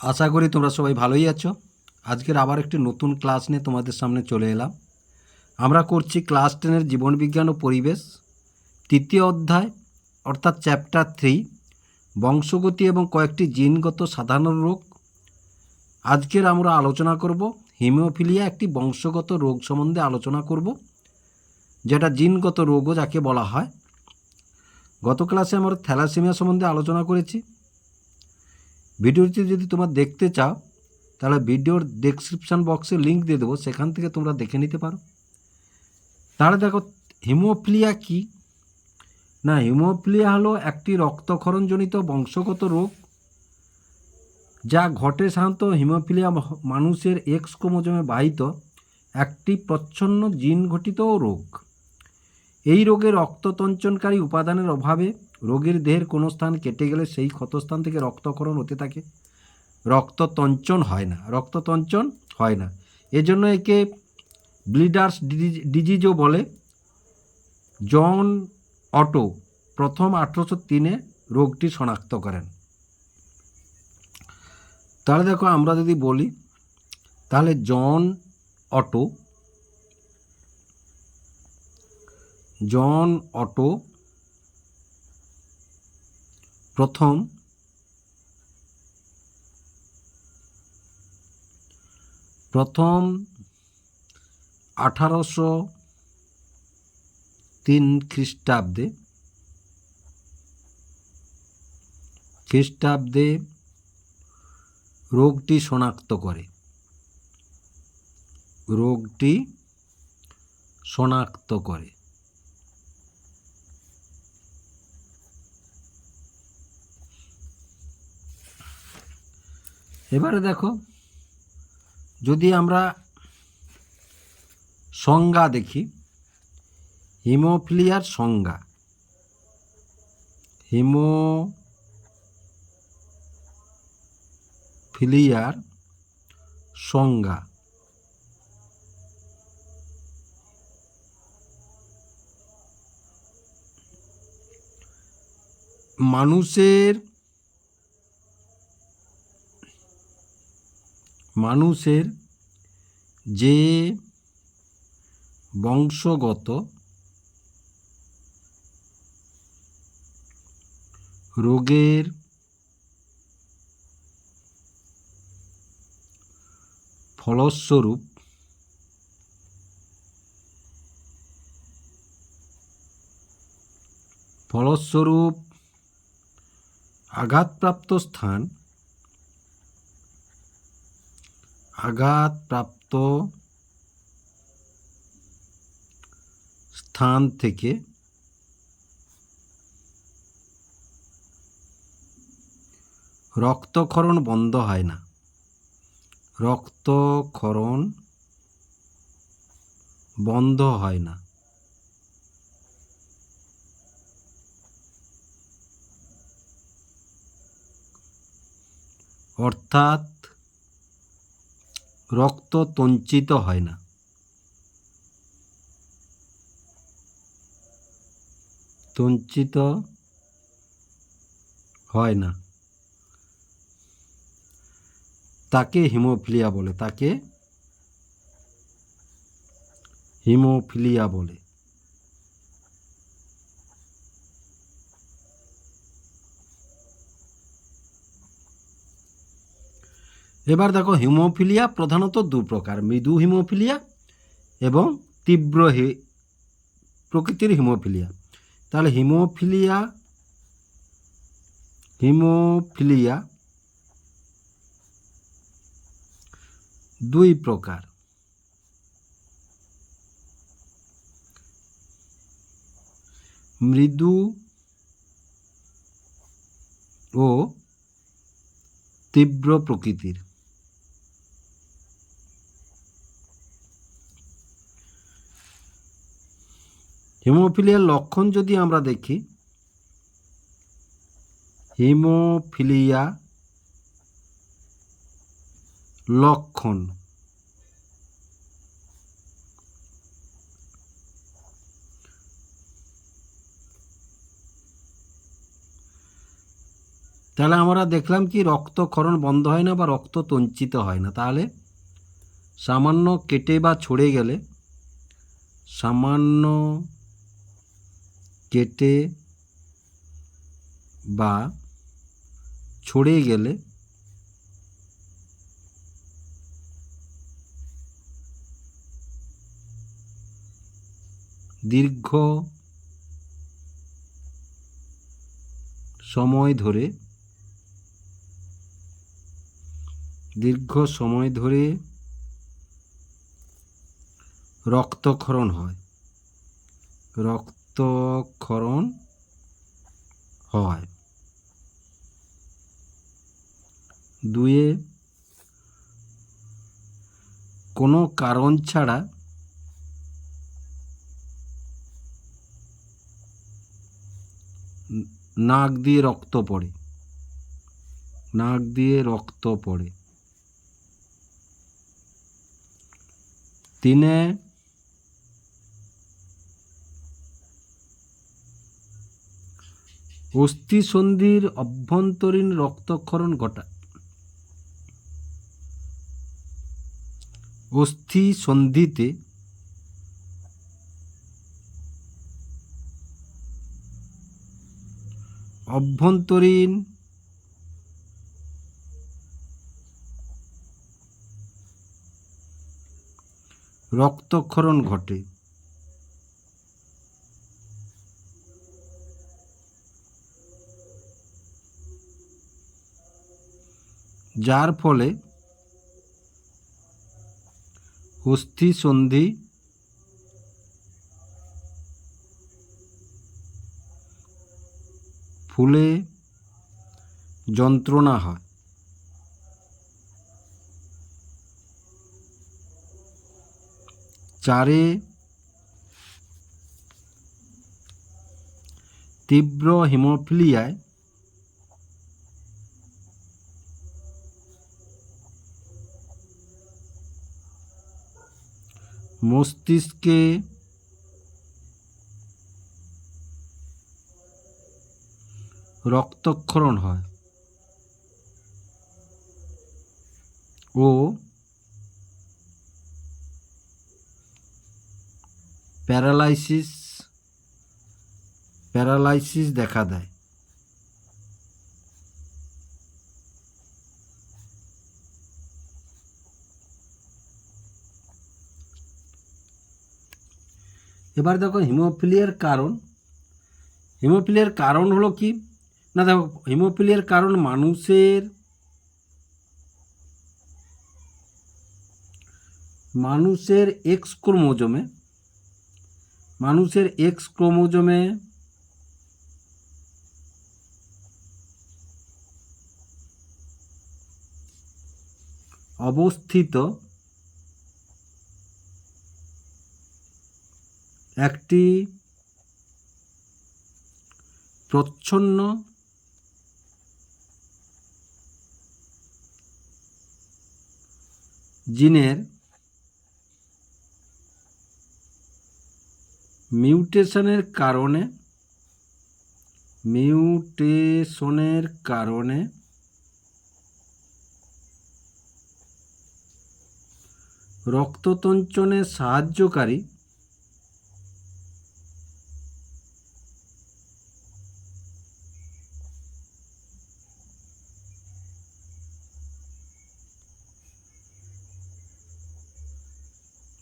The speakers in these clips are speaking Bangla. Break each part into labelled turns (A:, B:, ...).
A: আশা করি তোমরা সবাই ভালোই আছো। আজকের আবার একটি নতুন ক্লাস নিয়ে তোমাদের সামনে চলে এলাম। আমরা করছি ক্লাস টেনের জীবনবিজ্ঞান ও পরিবেশ, তৃতীয় অধ্যায়, অর্থাৎ চ্যাপ্টার থ্রি, বংশগতি এবং কয়েকটি জিনগত সাধারণ রোগ। আজকের আমরা আলোচনা করব, হিমোফিলিয়া একটি বংশগত রোগ সম্বন্ধে আলোচনা করব, যেটা জিনগত রোগও যাকে বলা হয়। গত ক্লাসে আমরা থ্যালাসেমিয়া সম্বন্ধে আলোচনা করেছি। ভিডিওটি যদি তোমরা দেখতে চাও, তাহলে ভিডিওর ডেসক্রিপশান বক্সে লিঙ্ক দিয়ে দেবো, সেখান থেকে তোমরা দেখে নিতে পারো। তাহলে দেখো, হিমোফিলিয়া কি? না, হিমোফিলিয়া হলো একটি রক্তক্ষরণজনিত বংশগত রোগ, যা ঘটে সাধারণত হিমোফিলিয়া মানুষের এক্স ক্রোমোজোমে বাহিত একটি প্রচ্ছন্ন জিন ঘটিত রোগ। এই রোগে রক্ততঞ্চনকারী উপাদানের অভাবে রোগীর দেহের কোনো স্থান কেটে গেলে সেই ক্ষতস্থান থেকে রক্তক্ষরণ হতে থাকে। রক্ততঞ্চন হয় না, রক্ততঞ্চন হয় না। এজন্য একে ব্লিডার্স ডিজিজও বলে। জন অটো প্রথম আঠেরোশো তিনে রোগটি শনাক্ত করেন। তাহলে দেখো আমরা যদি বলি, তাহলে জন অটো জন অটো প্রথম প্রথম আঠারোশো তিন খ্রিস্টাব্দে খ্রিস্টাব্দে রোগটি শনাক্ত করে। রোগটি শনাক্ত করে। এবারে দেখো যদি আমরা সংজ্ঞা দেখি হিমোফিলিয়ার সংজ্ঞা হিমো ফিলিয়ার সংজ্ঞা মানুষের মানুষের যে বংশগত রোগের ফলস্বরূপ ফলস্বরূপ আঘাতপ্রাপ্ত স্থান আঘাতপ্রাপ্ত স্থান থেকে রক্তক্ষরণ বন্ধ হয় না। রক্তক্ষরণ বন্ধ হয় না। অর্থাৎ রক্ত তঞ্চিত হয় না। তঞ্চিত হয় না। তাকে হিমোফিলিয়া বলে তাকে হিমোফিলিয়া বলে। এবার দেখো হিমোফিলিয়া প্রধানত দু প্রকার, মৃদু হিমোফিলিয়া এবং তীব্র প্রকৃতির হিমোফিলিয়া। তাহলে হিমোফিলিয়া হিমোফিলিয়া দুই প্রকার। মৃদু ও তীব্র প্রকৃতির। হিমোফিলিয়ার লক্ষণ যদি আমরা দেখি, হিমোফিলিয়া লক্ষণ। তাহলে আমরা দেখলাম কি রক্তক্ষরণ বন্ধ হয় না বা রক্ত তঞ্চিত হয় না। তাহলে সামান্য কেটে বা ছড়ে গেলে সামান্য কেটে বা ছড়ে গেলে দীর্ঘ সময় ধরে দীর্ঘ সময় ধরে রক্তক্ষরণ হয়। রক্তক্ষরণ হয়। দুয়ে কোনো কারণ ছাড়া নাক দিয়ে রক্ত পড়ে। নাক দিয়ে রক্ত পড়ে। তিনে অস্থিসন্ধির অভ্যন্তরীণ রক্তক্ষরণ ঘটায় অস্থি সন্ধিতে অভ্যন্তরীণ রক্তক্ষরণ ঘটে। যার ফলে অস্থিসন্ধি ফুলে যন্ত্রণা হয়। চারে তীব্র হিমোফিলিয়ায় মস্তিষ্কে রক্তক্ষরণ হয় ও প্যারালাইসিস প্যারালাইসিস দেখা দেয়। এবার দেখো হিমোফিলিয়ার কারণ। হিমোফিলিয়ার কারণ হলো কি? না দেখো, হিমোফিলিয়ার কারণ মানুষের মানুষের এক্স ক্রোমোজোমে, মানুষের এক্স ক্রোমোজোমে অবস্থিত একটি প্রচ্ছন্ন জিনের মিউটেশনের কারণে মিউটেশনের কারণে রক্ততঞ্চনে সাহায্যকারী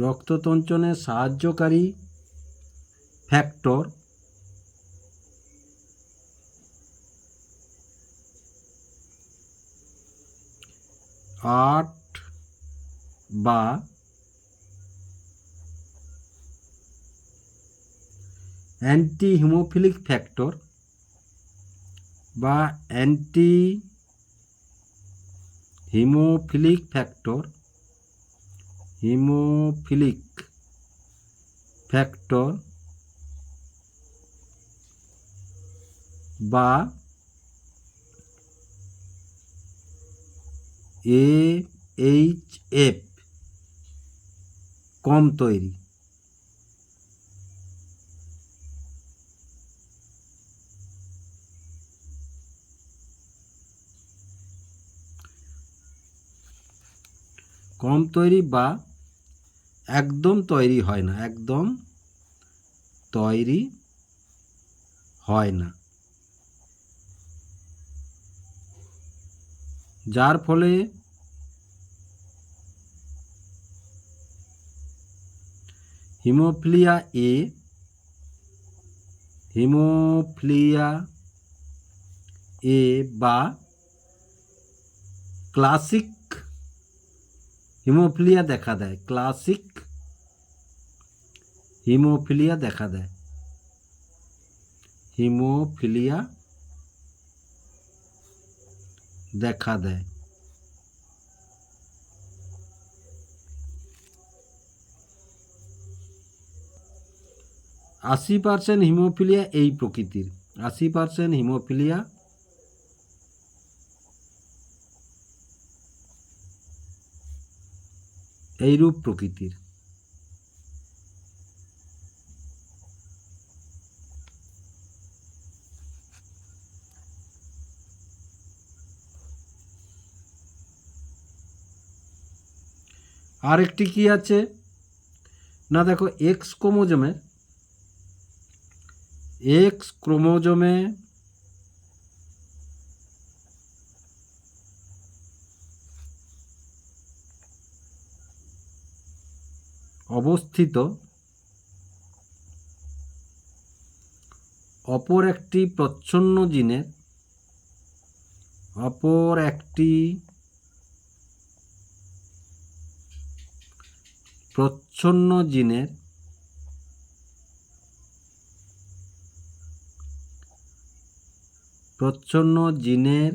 A: রক্ততঞ্চনে সাহায্যকারী ফ্যাক্টর আট বা অ্যান্টি হিমোফিলিক ফ্যাক্টর বা anti haemophilic factor haemophilic factor বা এএইচএফ কম তৈরি। কম তৈরি বা একদম তৈরি হয় না, একদম তৈরি হয় না। যার ফলে হিমোফিলিয়া এ হিমোফিলিয়া এ বা ক্লাসিক হিমোফিলিয়া দেখা দেয়, ক্লাসিক হিমোফিলিয়া দেখা দেয়। হিমোফিলিয়া দেখা দেয়। আশি পার্সেন্ট হিমোফিলিয়া এই প্রকৃতির। আশি পার্সেন্ট হিমোফিলিয়া এইরূপ প্রকৃতির। আরেকটি কি আছে? না দেখো এক্স ক্রোমোজোমের এক্স ক্রোমোজোমে অবস্থিত অপর একটি প্রচ্ছন্ন জিনের অপর একটি প্রচ্ছন্ন জিনের প্রচ্ছন্ন জিনের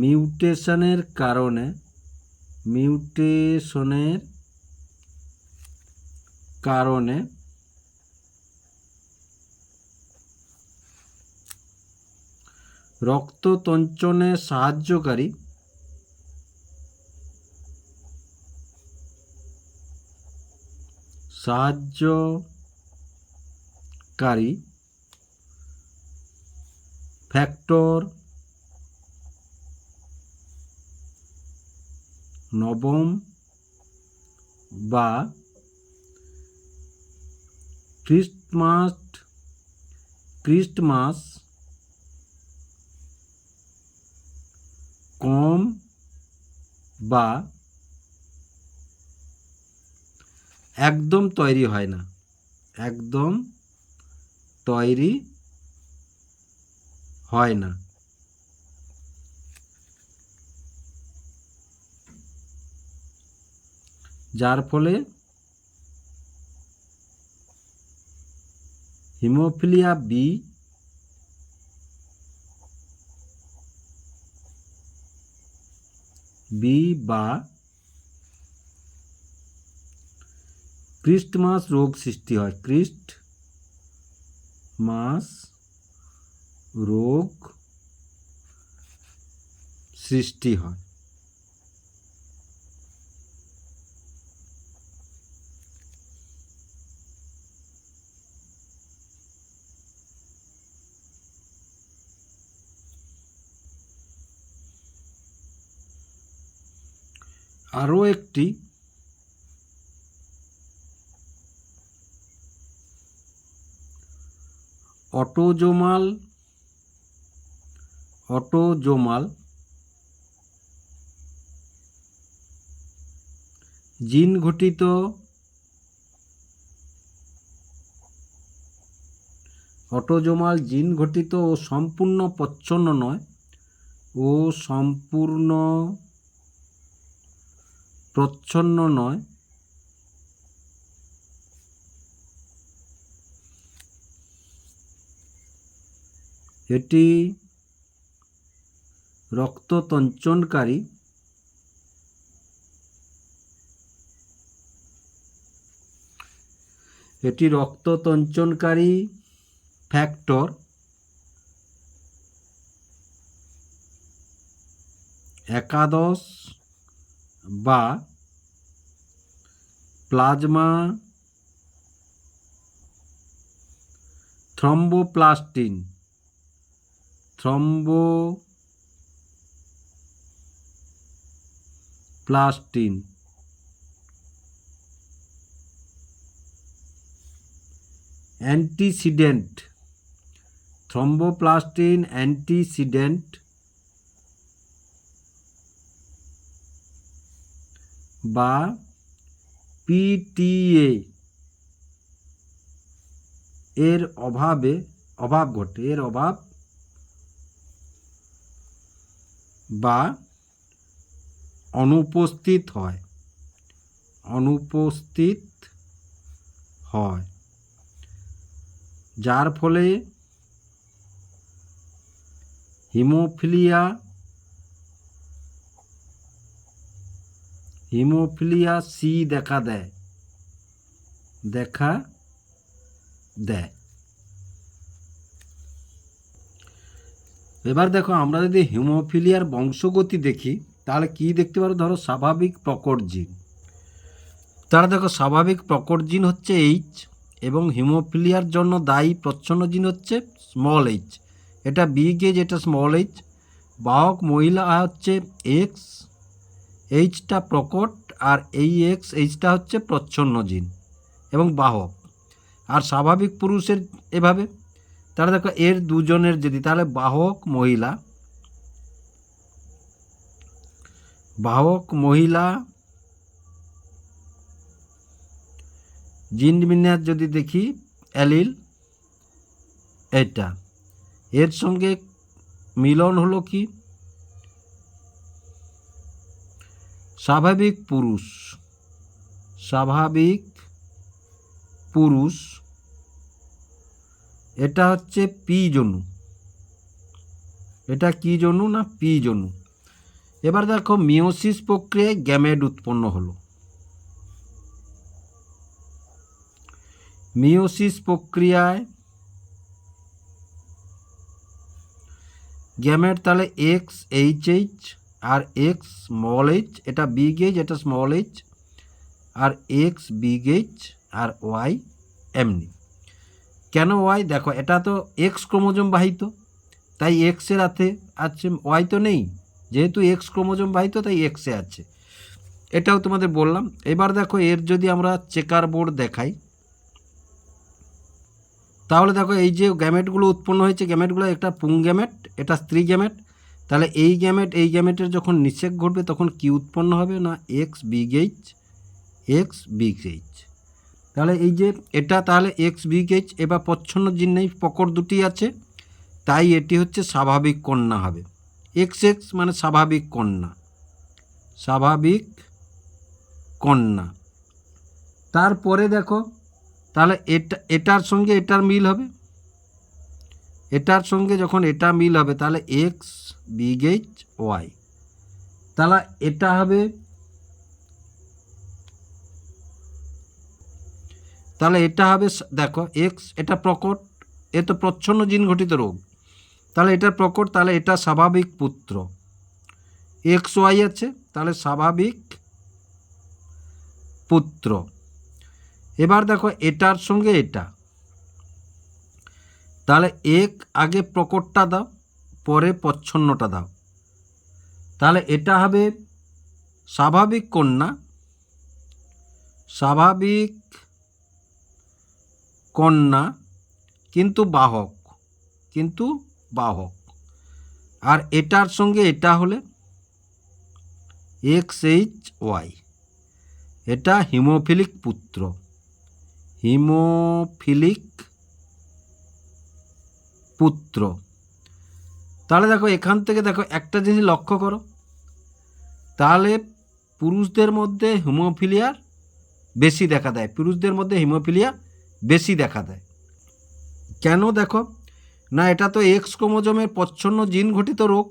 A: মিউটেশনের কারণে মিউটেশনের কারণে রক্ততঞ্চনে সাহায্যকারী সাহায্যকারী ফ্যাক্টর নবম বা ক্রিস্টমাস ক্রিস্টমাস কম বা একদম তৈরি হয় না। একদম তৈরি হয় না। যার ফলে হিমোফিলিয়া বি বি বা ক্রিস্টমাস রোগ সৃষ্টি হয়। ক্রিস্ট মাস রোগ সৃষ্টি হয়। আরও একটি অটোজোমাল অটোজোমাল জিন ঘটিত অটোজোমাল জিন ঘটিত ও সম্পূর্ণ প্রচ্ছন্ন নয়, ও সম্পূর্ণ প্রচ্ছন্ন নয়। এটি রক্ততঞ্চনকারী। এটি রক্ততঞ্চনকারী ফ্যাক্টর। একাদশ বা plasma thromboplastin thromboplastin antecedent thromboplastin antecedent. বা পিটিএ এর অভাবে, অভাব ঘটে, এর অভাব বা অনুপস্থিত হয় অনুপস্থিত হয়, যার ফলে হিমোফিলিয়া হিমোফিলিয়া সি দেখা দেয় দেখা দেয় এবার দেখো, আমরা যদি হিমোফিলিয়ার বংশগতি দেখি, তাহলে কি দেখতে পারো? ধরো, স্বাভাবিক প্রকট জিন। তারা দেখো, স্বাভাবিক প্রকট জিন হচ্ছে এইচ এবং হিমোফিলিয়ার জন্য দায়ী প্রচ্ছন্ন জিন হচ্ছে স্মল এইচ এটা বিগ এইচ এটা স্মল এইচ বাহক মহিলা হচ্ছে এক্স এইচটা প্রকট আর এই এক্স এইচটা হচ্ছে প্রচ্ছন্ন জিন এবং বাহক। আর স্বাভাবিক পুরুষের এভাবে? তাহলে দেখো, এর দুজনের যদি, তাহলে বাহক, মহিলা। বাহক, মহিলা। জিন বিন্যাস যদি দেখি, অ্যালিল এটা এর সঙ্গে মিলন হলো কি? স্বাভাবিক পুরুষ স্বাভাবিক পুরুষ, এটা হচ্ছে পি জনু এটা কি জনু না পি জনু এবার দেখো মিওসিস প্রক্রিয়ায় গ্যামেট উৎপন্ন হলো। মিওসিস প্রক্রিয়ায় গ্যামেট তাহলে এক্স, এইচ এইচ আর এক্স স্মল এইচ এটা বিগ এইচ এটা স্মল এইচ আর এক্স বিগ এইচ আর ওয়াই এমনি। কেন ওয়াই দেখো, এটা তো এক্স ক্রোমোজোম বাহিত, তাই এক্সের হাতে আছে ওয়াই তো নেই। যেহেতু এক্স ক্রোমোজোম বাহিত, তাই এক্সে আছে। এটাও তোমাদের বললাম। এবার দেখো, এর যদি আমরা চেকার বোর্ড দেখাই, তাহলে দেখো, এই যে গ্যামেটগুলো উৎপন্ন হয়েছে গ্যামেটগুলো একটা পুং গ্যামেট এটা স্ত্রী গ্যামেট তাহলে এই গ্যামেট এই গ্যামেটের যখন নিষেক ঘটবে, তখন কি উৎপন্ন হবে? না X big H X big H তাহলে এই যে এটা তাহলে এক্স বিগ এইচ এবার প্রচ্ছন্ন জিন নেই পকর দুটি আছে। তাই এটি হচ্ছে স্বাভাবিক কন্যা হবে। এক্স এক্স মানে স্বাভাবিক কন্যা। স্বাভাবিক কন্যা। তারপরে দেখো, তাহলে এটা, এটার সঙ্গে এটার মিল হবে। এটার সঙ্গে যখন এটা মিল হবে, তাহলে এক্স বিগ এইচ ওয়াই তাহলে এটা হবে, তাহলে এটা হবে দেখো এক্স এটা প্রকট, এ তো প্রচ্ছন্ন জিন ঘটিত রোগ। তাহলে এটা প্রকট, তাহলে এটা স্বাভাবিক পুত্র। এক্স ওয়াই আছে, তাহলে স্বাভাবিক পুত্র। এবার দেখো, এটার সঙ্গে এটা। তাহলে এক আগে প্রকটটা দাও, পরে প্রচ্ছন্নটা দাও। তাহলে এটা হবে স্বাভাবিক কন্যা। স্বাভাবিক কন্যা কিন্তু বাহক কিন্তু বাহক। আর এটার সঙ্গে এটা হলে এক্স এইচ ওয়াই, এটা হিমোফিলিক পুত্র। হিমোফিলিক পুত্র। তাহলে দেখো, এখান থেকে দেখো একটা জিনিস লক্ষ্য করো। তাহলে পুরুষদের মধ্যে হিমোফিলিয়ার বেশি দেখা দেয়। পুরুষদের মধ্যে হিমোফিলিয়া বেশি দেখা দেয়। কেন দেখো? না, এটা তো এক্স ক্রোমোজোমের প্রচ্ছন্ন জিন ঘটিত রোগ।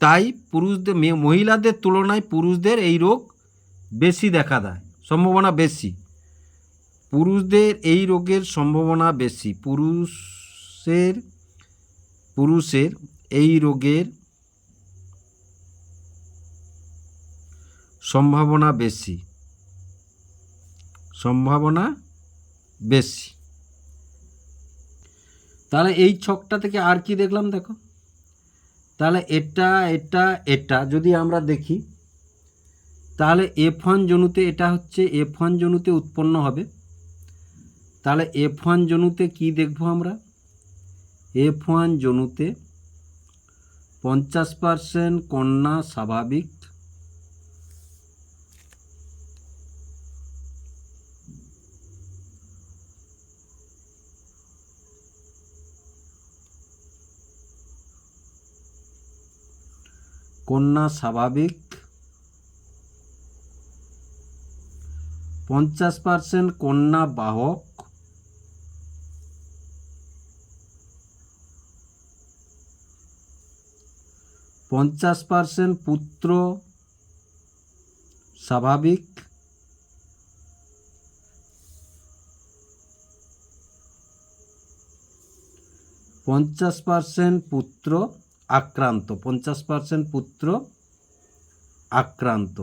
A: তাই পুরুষদের মহিলাদের তুলনায় পুরুষদের এই রোগ বেশি দেখা দেয়, সম্ভাবনা বেশি। পুরুষদের এই রোগের সম্ভাবনা বেশি। পুরুষের পুরুষের এই রোগের সম্ভাবনা বেশি। সম্ভাবনা বেশি। তাহলে এই ছকটা থেকে আর কি দেখলাম দেখো? তাহলে এটা এটা এটা যদি আমরা দেখি, তাহলে এফ ওয়ান জনুতে এটা হচ্ছে এফ ওয়ান জনুতে উৎপন্ন হবে। তাহলে এফ ওয়ান জনুতে কী দেখব আমরা? এফ ওয়ান জনুতে পঞ্চাশ পার্সেন্ট কন্যা স্বাভাবিক। কন্যা স্বাভাবিক। পঞ্চাশ পার্সেন্ট কন্যা বাহক। পঞ্চাশ পার্সেন্ট পুত্র স্বাভাবিক। পঞ্চাশ পার্সেন্ট পুত্র আক্রান্ত। পঞ্চাশ পার্সেন্ট পুত্র আক্রান্ত।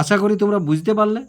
A: আশা করি তোমরা বুঝতে পারলে।